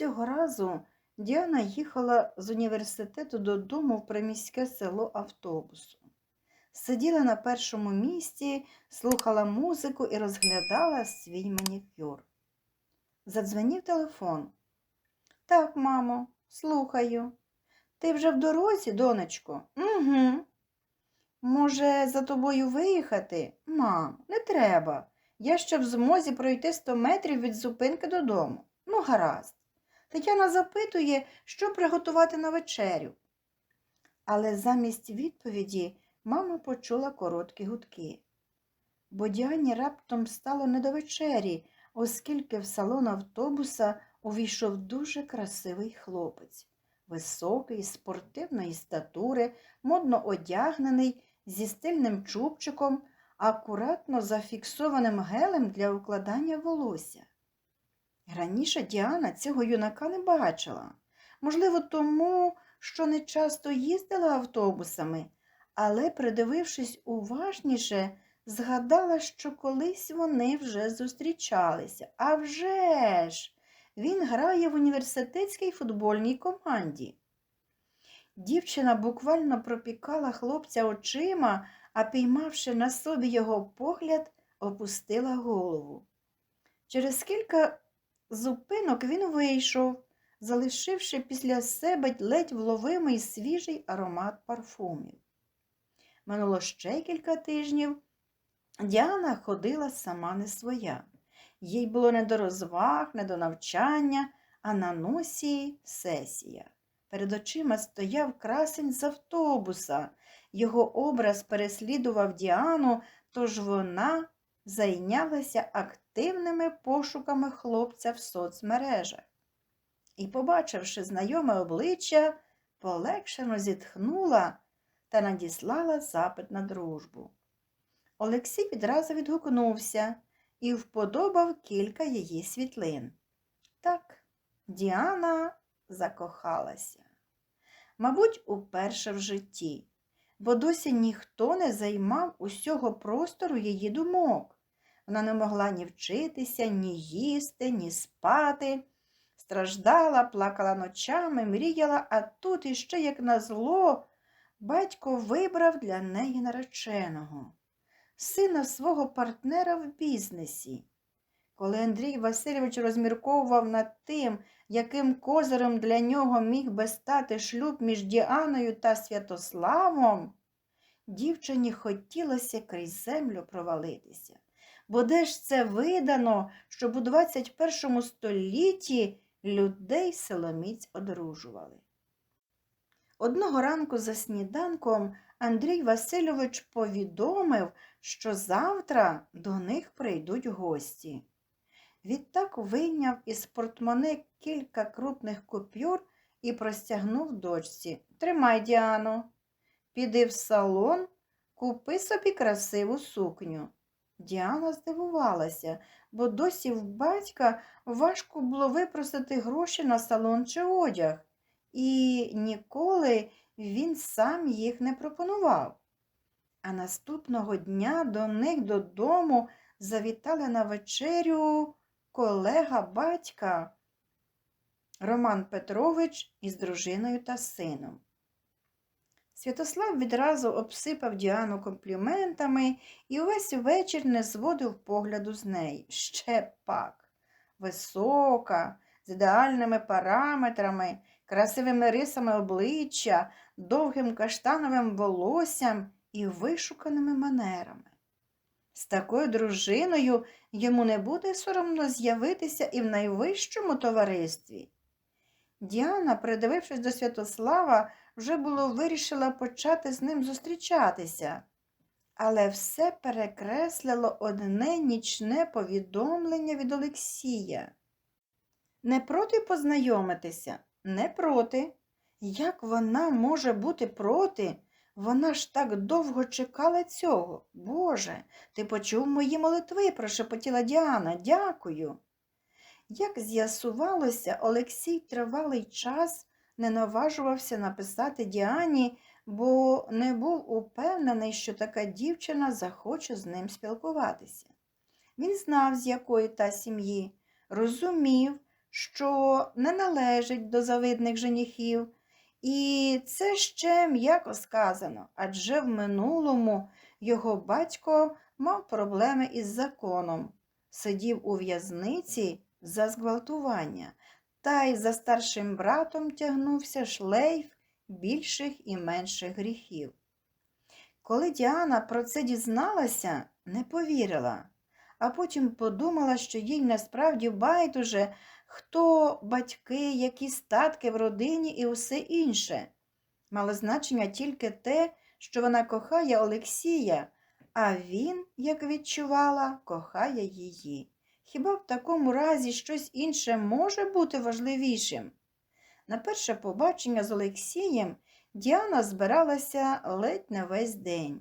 Цього разу Діана їхала з університету додому в приміське село автобусом. Сиділа на першому місці, слухала музику і розглядала свій манікюр. Задзвонів телефон. Так, мамо, слухаю. Ти вже в дорозі, донечко? Угу. Може, за тобою виїхати? Мам, не треба. Я ще в змозі пройти 100 метрів від зупинки додому. Ну, гаразд. Тетяна запитує, що приготувати на вечерю. Але замість відповіді мама почула короткі гудки. Бо Діані раптом стало не до вечері, оскільки в салон автобуса увійшов дуже красивий хлопець, високий, спортивної статури, модно одягнений, зі стильним чубчиком, акуратно зафіксованим гелем для укладання волосся. Раніше Діана цього юнака не бачила. Можливо, тому, що не часто їздила автобусами, але, придивившись уважніше, згадала, що колись вони вже зустрічалися. А вже ж! Він грає в університетській футбольній команді. Дівчина буквально пропікала хлопця очима, а піймавши на собі його погляд, опустила голову. Через кілька зупинок він вийшов, залишивши після себе ледь вловимий свіжий аромат парфумів. Минуло ще кілька тижнів. Діана ходила сама не своя. Їй було не до розваг, не до навчання, а на носі сесія. Перед очима стояв красень з автобуса. Його образ переслідував Діану, тож вона зайнялася активними пошуками хлопця в соцмережах. І, побачивши знайоме обличчя, полегшено зітхнула та надіслала запит на дружбу. Олексій відразу відгукнувся і вподобав кілька її світлин. Так, Діана закохалася. Мабуть, уперше в житті, бо досі ніхто не займав усього простору її думок. Вона не могла ні вчитися, ні їсти, ні спати. Страждала, плакала ночами, мріяла, а тут іще, як назло, батько вибрав для неї нареченого, сина свого партнера в бізнесі. Коли Андрій Васильович розмірковував над тим, яким козирем для нього міг би стати шлюб між Діаною та Святославом, дівчині хотілося крізь землю провалитися. Бо де ж це видано, щоб у 21 столітті людей силоміць одружували? Одного ранку за сніданком Андрій Васильович повідомив, що завтра до них прийдуть гості. Відтак вийняв із портмоне кілька крупних купюр і простягнув дочці. Тримай, Діано, піди в салон, купи собі красиву сукню. Діана здивувалася, бо досі в батька важко було випросити гроші на салон чи одяг, і ніколи він сам їх не пропонував. А наступного дня до них додому завітали на вечерю колега батька Роман Петрович із дружиною та сином. Святослав відразу обсипав Діану компліментами і увесь вечір не зводив погляду з неї. Ще пак. Висока, з ідеальними параметрами, красивими рисами обличчя, довгим каштановим волоссям і вишуканими манерами. З такою дружиною йому не буде соромно з'явитися і в найвищому товаристві. Діана, придивившись до Святослава, вже було вирішила почати з ним зустрічатися, але все перекреслило одне нічне повідомлення від Олексія. Не проти познайомитися, не проти. Як вона може бути проти? Вона ж так довго чекала цього. Боже, ти почув мої молитви, прошепотіла Діана. Дякую. Як з'ясувалося, Олексій тривалий час не наважувався написати Діані, бо не був упевнений, що така дівчина захоче з ним спілкуватися. Він знав, з якої та сім'ї, розумів, що не належить до завидних женихів. І це ще м'яко сказано, адже в минулому його батько мав проблеми із законом, сидів у в'язниці за зґвалтування, та й за старшим братом тягнувся шлейф більших і менших гріхів. Коли Діана про це дізналася, не повірила, а потім подумала, що їй насправді байдуже, хто батьки, які статки в родині і усе інше. Мало значення тільки те, що вона кохає Олексія, а він, як відчувала, кохає її. Хіба в такому разі щось інше може бути важливішим? На перше побачення з Олексієм Діана збиралася ледь не весь день.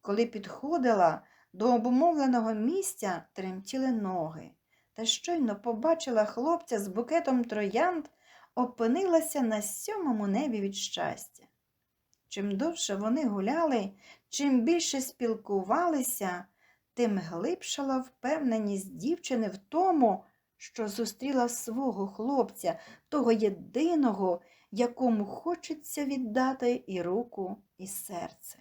Коли підходила до обумовленого місця, тремтіли ноги, та щойно побачила хлопця з букетом троянд, опинилася на сьомому небі від щастя. Чим довше вони гуляли, чим більше спілкувалися, тим глибшала впевненість дівчини в тому, що зустріла свого хлопця, того єдиного, якому хочеться віддати і руку, і серце.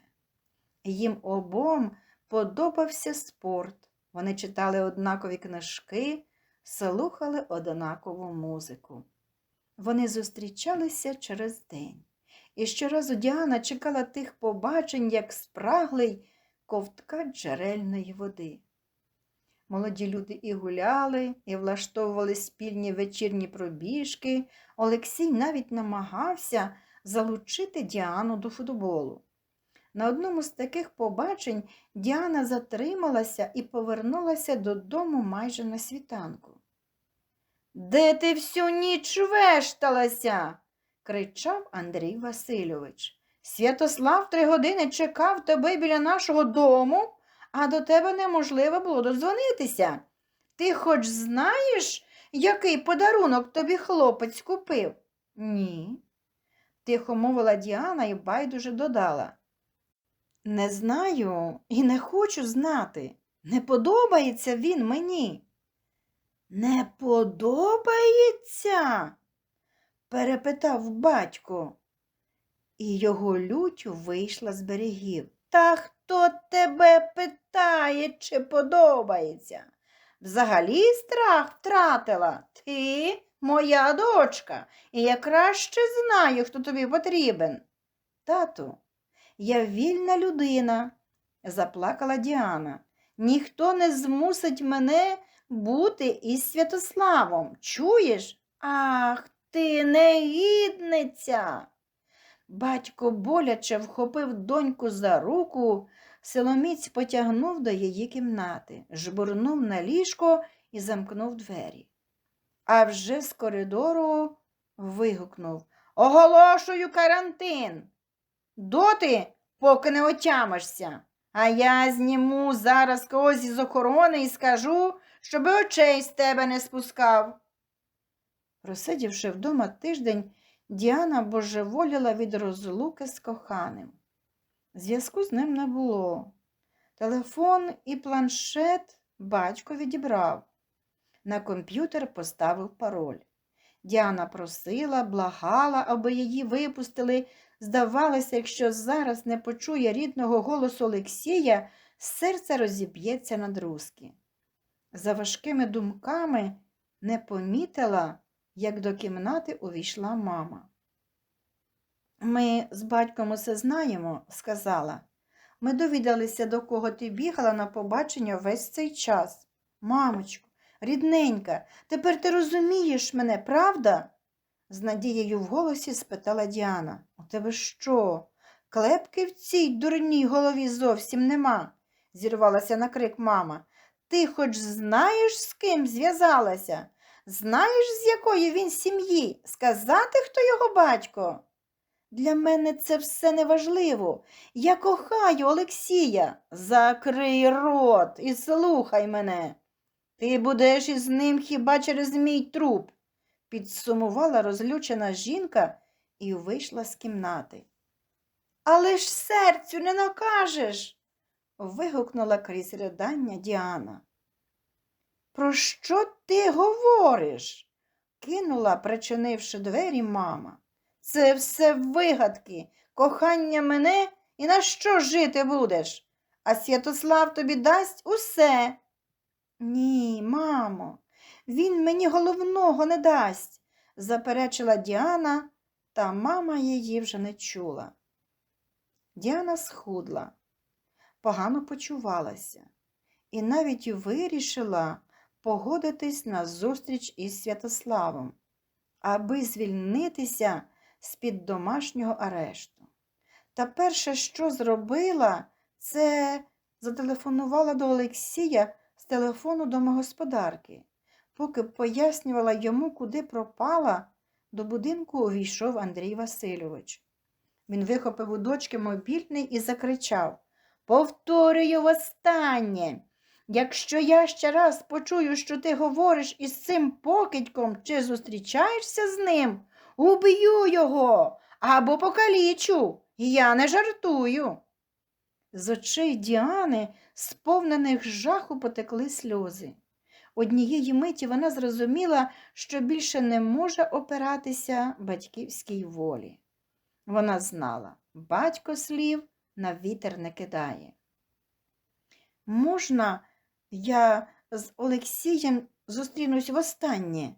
Їм обом подобався спорт. Вони читали однакові книжки, слухали однакову музику. Вони зустрічалися через день. І щоразу Діана чекала тих побачень, як спраглий ковтка джерельної води. Молоді люди і гуляли, і влаштовували спільні вечірні пробіжки. Олексій навіть намагався залучити Діану до футболу. На одному з таких побачень Діана затрималася і повернулася додому майже на світанку. Де ти всю ніч вешталася? кричав Андрій Васильович. Святослав три години чекав тебе біля нашого дому, а до тебе неможливо було додзвонитися. Ти хоч знаєш, який подарунок тобі хлопець купив? Ні. Тихо мовила Діана і байдуже додала. Не знаю і не хочу знати. Не подобається він мені. Не подобається? перепитав батько. І його лють вийшла з берегів. Та хто тебе питає, чи подобається? Взагалі страх втратила. Ти моя дочка, і я краще знаю, хто тобі потрібен. Тату, я вільна людина, заплакала Діана. Ніхто не змусить мене бути із Святославом. Чуєш? Ах, ти негідниця. Батько боляче вхопив доньку за руку, силоміць потягнув до її кімнати, жбурнув на ліжко і замкнув двері. А вже з коридору вигукнув Оголошую карантин. Доти, поки не отямишся. А я зніму зараз когось із охорони і скажу, щоби очей з тебе не спускав. Просидівши вдома тиждень, Діана божеволіла від розлуки з коханим. Зв'язку з ним не було. Телефон і планшет батько відібрав. На комп'ютер поставив пароль. Діана просила, благала, аби її випустили. Здавалося, якщо зараз не почує рідного голосу Олексія, серце розіб'ється на друзки. За важкими думками не помітила, як до кімнати увійшла мама. Ми з батьком усе знаємо, сказала. Ми довідалися, до кого ти бігала на побачення весь цей час. Мамочко, рідненька, тепер ти розумієш мене, правда? з надією в голосі спитала Діана. У тебе що? Клепки в цій дурній голові зовсім нема, зірвалася на крик мама. Ти хоч знаєш, з ким зв'язалася? Знаєш, з якої він сім'ї? Сказати, хто його батько? Для мене це все неважливо. Я кохаю Олексія. Закрий рот і слухай мене. Ти будеш із ним хіба через мій труп, підсумувала розлючена жінка і вийшла з кімнати. Але ж серцю не накажеш. вигукнула крізь ридання Діана. Про що ти говориш? кинула, причинивши двері, мама. Це все вигадки, кохання мене і на що жити будеш? А Святослав тобі дасть усе. Ні, мамо, він мені головного не дасть, заперечила Діана, та мама її вже не чула. Діана схудла, погано почувалася і навіть вирішила погодитись на зустріч із Святославом, аби звільнитися з-під домашнього арешту. Та перше, що зробила, це зателефонувала до Олексія з телефону домогосподарки. Поки пояснювала йому, куди пропала, до будинку увійшов Андрій Васильович. Він вихопив у дочки мобільний і закричав Повторюю востаннє. Якщо я ще раз почую, що ти говориш із цим покидьком чи зустрічаєшся з ним, уб'ю його або покалічу. Я не жартую. З очей Діани, сповнених жаху, потекли сльози. Однієї миті вона зрозуміла, що більше не може опиратися батьківській волі. Вона знала, батько слів на вітер не кидає. Можна я з Олексієм зустрінусь востаннє?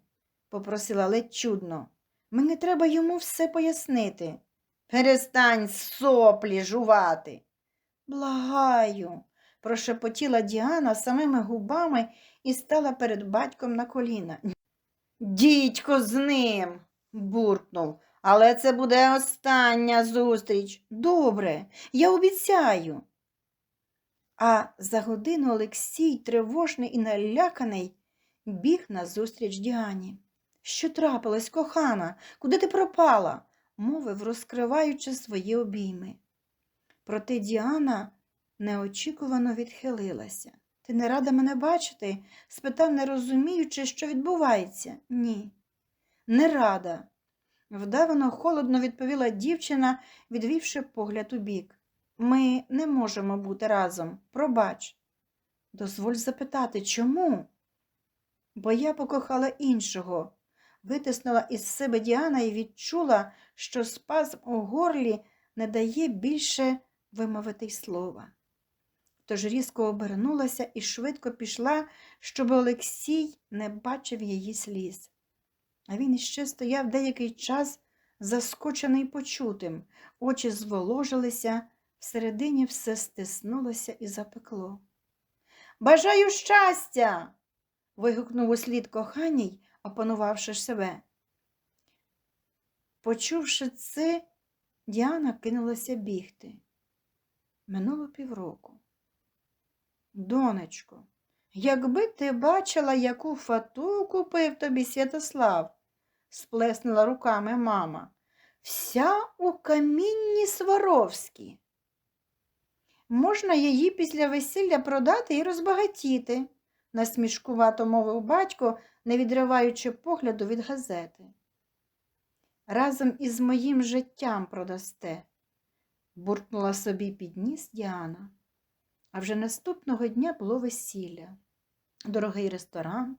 попросила ледь чудно. Мені треба йому все пояснити. Перестань соплі жувати. Благаю, прошепотіла Діана самими губами і стала перед батьком на коліна. Дідько з ним, буркнув, але це буде остання зустріч. Добре, я обіцяю. А за годину Олексій, тривожний і наляканий, біг назустріч Діані. Що трапилось, кохана? Куди ти пропала? мовив, розкриваючи свої обійми. Проте Діана неочікувано відхилилася. Ти не рада мене бачити? спитав, не розуміючи, що відбувається. Ні, не рада. Вдавано холодно відповіла дівчина, відвівши погляд у бік. Ми не можемо бути разом. Пробач. Дозволь запитати, чому? Бо я покохала іншого. Витиснула із себе Діана і відчула, що спазм у горлі не дає більше вимовити й слова. Тож різко обернулася і швидко пішла, щоб Олексій не бачив її сліз. А він іще стояв деякий час, заскочений почутим, очі зволожилися, всередині все стиснулося і запекло. Бажаю щастя. вигукнув услід коханій, опанувавши себе. Почувши це, Діана кинулася бігти. Минуло півроку. Донечко, якби ти бачила, яку фату купив тобі Святослав, сплеснула руками мама. Вся у камінні Сваровські. Можна її після весілля продати і розбагатіти, насмішкувато мовив батько, не відриваючи погляду від газети. Разом із моїм життям продасте, буркнула собі під ніс Діана. А вже наступного дня було весілля, дорогий ресторан,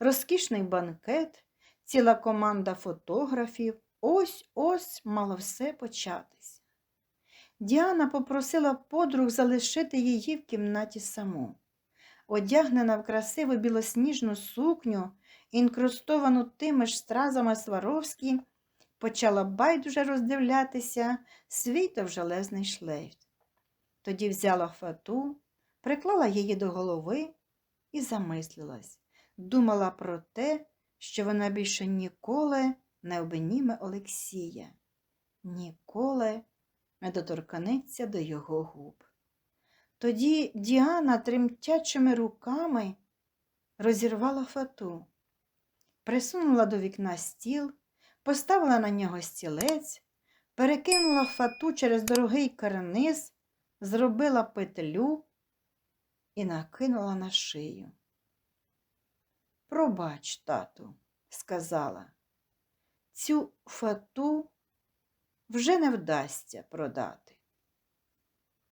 розкішний банкет, ціла команда фотографів. Ось ось мало все початись. Діана попросила подруг залишити її в кімнаті саму. Одягнена в красиву білосніжну сукню, інкрустовану тими ж стразами Сваровські, почала байдуже роздивлятися свій довжелезний шлейф. Тоді взяла фату, приклала її до голови і замислилась, думала про те, що вона більше ніколи не обніме Олексія, ніколи не доторкнеться до його губ. Тоді Діана тремтячими руками розірвала фату, присунула до вікна стіл, поставила на нього стілець, перекинула фату через дорогий карниз, зробила петлю і накинула на шию. Пробач, тату, сказала, цю фату вже не вдасться продати.